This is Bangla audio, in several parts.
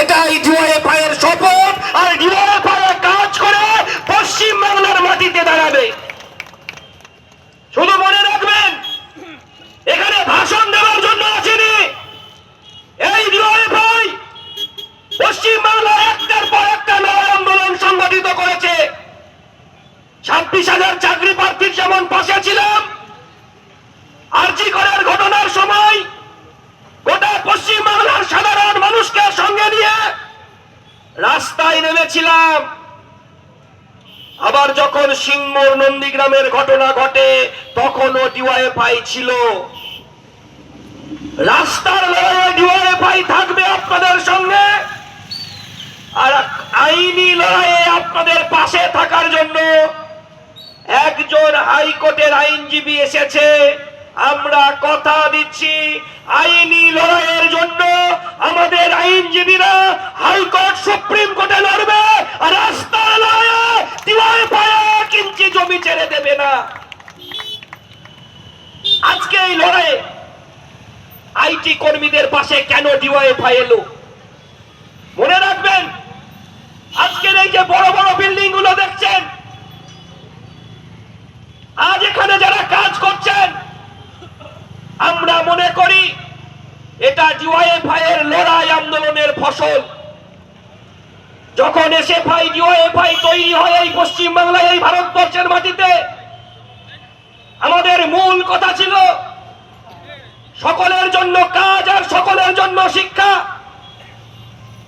এটাই ডিওয়াইএফআই এর শপথ, আর ডিওয়াইএফআই কাজ করে পশ্চিম মাটিতে দাঁড়াবে। শুধু মনে রাখবেন, এখানে ভাষণ দেওয়ার জন্য আসেনি। এই ডিওয়াইএফআই পশ্চিম বাংলায় একটার পর একটা লড়াই আন্দোলন সংগঠিত করেছে। ছাব্বিশ হাজার চাকরি প্রার্থীর যেমন পাশে ছিলাম আরজি করার ঘটনার সময় গোটা পশ্চিম বাংলার সাধারণ মানুষকে সঙ্গে নিয়ে রাস্তায় নেমেছিলাম। আবার যখন সিংমোর নন্দীগ্রামের ঘটনা ঘটে, তখনও ডিওয়াইএফআই ছিল। রাস্তার লড়াইয়ে ডিওয়াইএফআই থাকবে আপনাদের সঙ্গে। আর আইনি লড়াইয়ে আপনাদের পাশে থাকার জন্য একজন হাইকোর্টের আইনজীবী এসেছে। আমরা কথা দিচ্ছি আইনি লড়াইয়ের জন্য আমাদের আইনজীবীরা হাইকোর্ট সুপ্রিম কোর্টে লড়বে আর রাস্তার লড়াইয়ে ডিওয়াইএফআই এক ইঞ্চি জমি ছেড়ে দেবে না আজকে এই লড়াইয়ে আইটি কর্মীদের পাশে কেন ডিওয়াইএফআই এলো? মনে রাখবেন, আজকের এই যে বড় বড় বিল্ডিংগুলো দেখছেন, আজ এখানে যারা কাজ করছেন, আমরা মনে করি এটা ডিওয়াইএফআই এর লড়াই আন্দোলনের ফসল। যখন এসএফআই ডিওয়াইএফআই তৈরি হয় এই পশ্চিমবাংলায় এই ভারতবর্ষের মাটিতে মূল কথা ছিল সকলের জন্য কাজ আর সকলের জন্য শিক্ষা।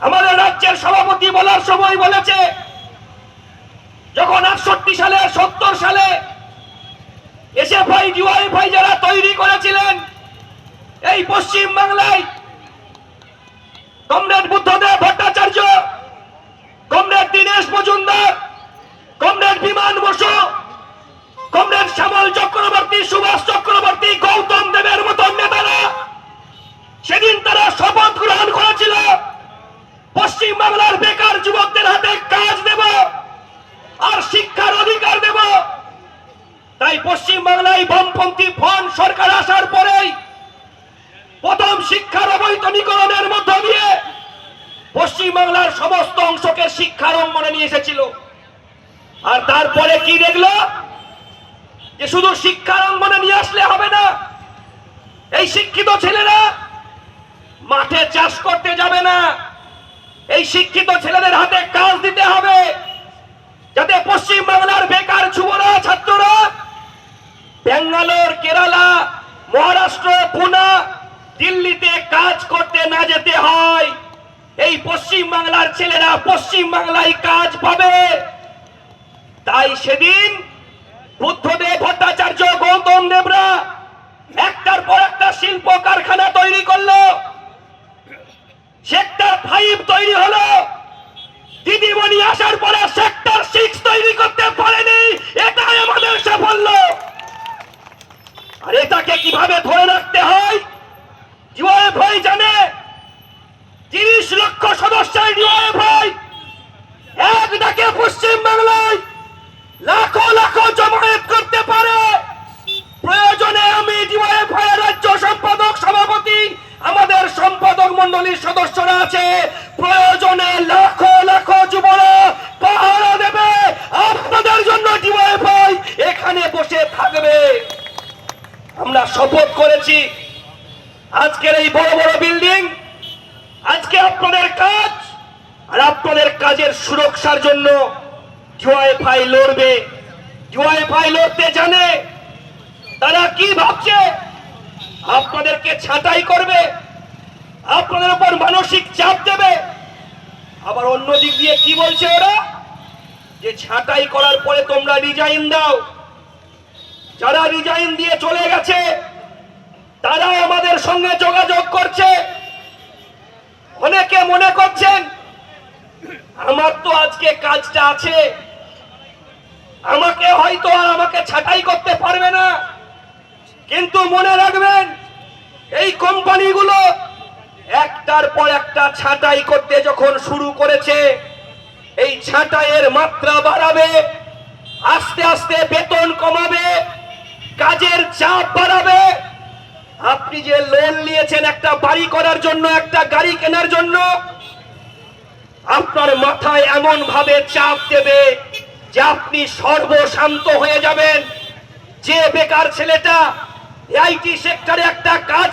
আমাদের রাজ্যের সভাপতি বলার সময় বলেছে, যখন আটষট্টি সালে, সত্তর সালে এসে ভাই, ডিওয়াই ভাই যারা তৈরি করেছিলেন এই পশ্চিম বাংলায়, comrade Buddhadeb Bhattacharya, comrade Dinesh Majumdar, comrade Biman Basu Chakraborty Subhash Chakraborty Gautam দেবের মতন নেতারা সেদিন তারা শপথ গ্রহণ করেছিল, পশ্চিম বাংলার বেকার যুবকদের হাতে কাজ দেব আর শিক্ষার অধিকার দেব। তাই পশ্চিম বাংলায় বামপন্থী ফন সরকার আসার পরেই প্রথম শিক্ষার অবৈতনিকরণের মধ্য দিয়ে পশ্চিম বাংলার সমস্ত অংশকে শিক্ষার অঙ্গনে নিয়ে এসেছিল। আর তারপরে কি দেখল? যে শুধু শিক্ষার অঙ্গনে নিয়ে আসলে হবে না, এই শিক্ষিত ছেলেরা মাঠে চাষ করতে যাবে না, এই শিক্ষিত ছেলেদের হাতে কাজ দিতে হবে, যাতে পশ্চিম বাংলার বেকার যুবরা, ছাত্ররা ব্যাঙ্গালোর, কেরালা, মহারাষ্ট্র, পুনা, দিল্লিতে কাজ করতে না যেতে হয়। এই পশ্চিম বাংলার ছেলেরা পশ্চিম বাংলায় কাজ পাবে। তাই সেদিন বুদ্ধদেব ভট্টাচার্য গৌতম দেবরা একটার পর একটা শিল্প কারখানা তৈরি করল। সেক্টর ফাইভ তৈরি হলো। দিদিমণি আসার পরে সেক্টর সিক্স তৈরি করতে পারেনি। এটাই আমাদের সাফল্য। আর এটাকে কীভাবে ধরে রাখতে হয়? ডিওএফআই জানে। তিরিশ লক্ষ সদস্যের ডিওএফআই এক ডাকে পশ্চিম বাংলায় লাখো লাখো জমায়েত করতে পারে প্রয়োজনে আমি ডিওএফআই এর রাজ্য সম্পাদক সভাপতি আমাদের সম্পাদক সদস্যরা আছে। প্রয়োজনে লাখো লাখো যুবরা পাহারা দেবে। আপনাদের জন্য ডিওএফআই এখানে বসে থাকবে। আমরা শপথ করেছি। আজকের এই বড় বড় বিল্ডিং, আজকে আপনাদের কাজ আর আপনাদের কাজের সুরক্ষার জন্য জুয়াইফাই লড়বে। জুয়াইফাই লড়তে জানে, তারা কি ভাবছে? আপনাদেরকে ছাঁটাই করবে। চাপ দেবে। আবার অন্য দিক দিয়ে কি বলছে ওরা? যে ছাঁটাই করার পরে তোমরা রিজাইন দাও। যারা রিজাইন দিয়ে চলে গেছে তারা আমাদের সঙ্গে যোগাযোগ করছে। অনেকে মনে করছেন, আমার তো আজকে কাজটা আছে। আমাকে হয়তো আর আমাকে ছাঁটাই করতে পারবে না। কিন্তু মনে রাখবেন, এই কোম্পানিগুলো একটার পর একটা ছাঁটাই করতে যখন শুরু করেছে, এই ছাঁটাইয়ের মাত্রা বাড়াবে, আস্তে আস্তে বেতন কমাবে, কাজের চাপ বাড়াবে। আপনি যে লোন নিয়েছেন একটা বাড়ি করার জন্য, একটা গাড়ি কেনার জন্য, আপনার মাথায় এমন ভাবে চাপ দেবে যে আপনি সর্বশান্ত হয়ে যাবেন। যে বেকার ছেলেটা আইটি সেক্টরে একটা কাজ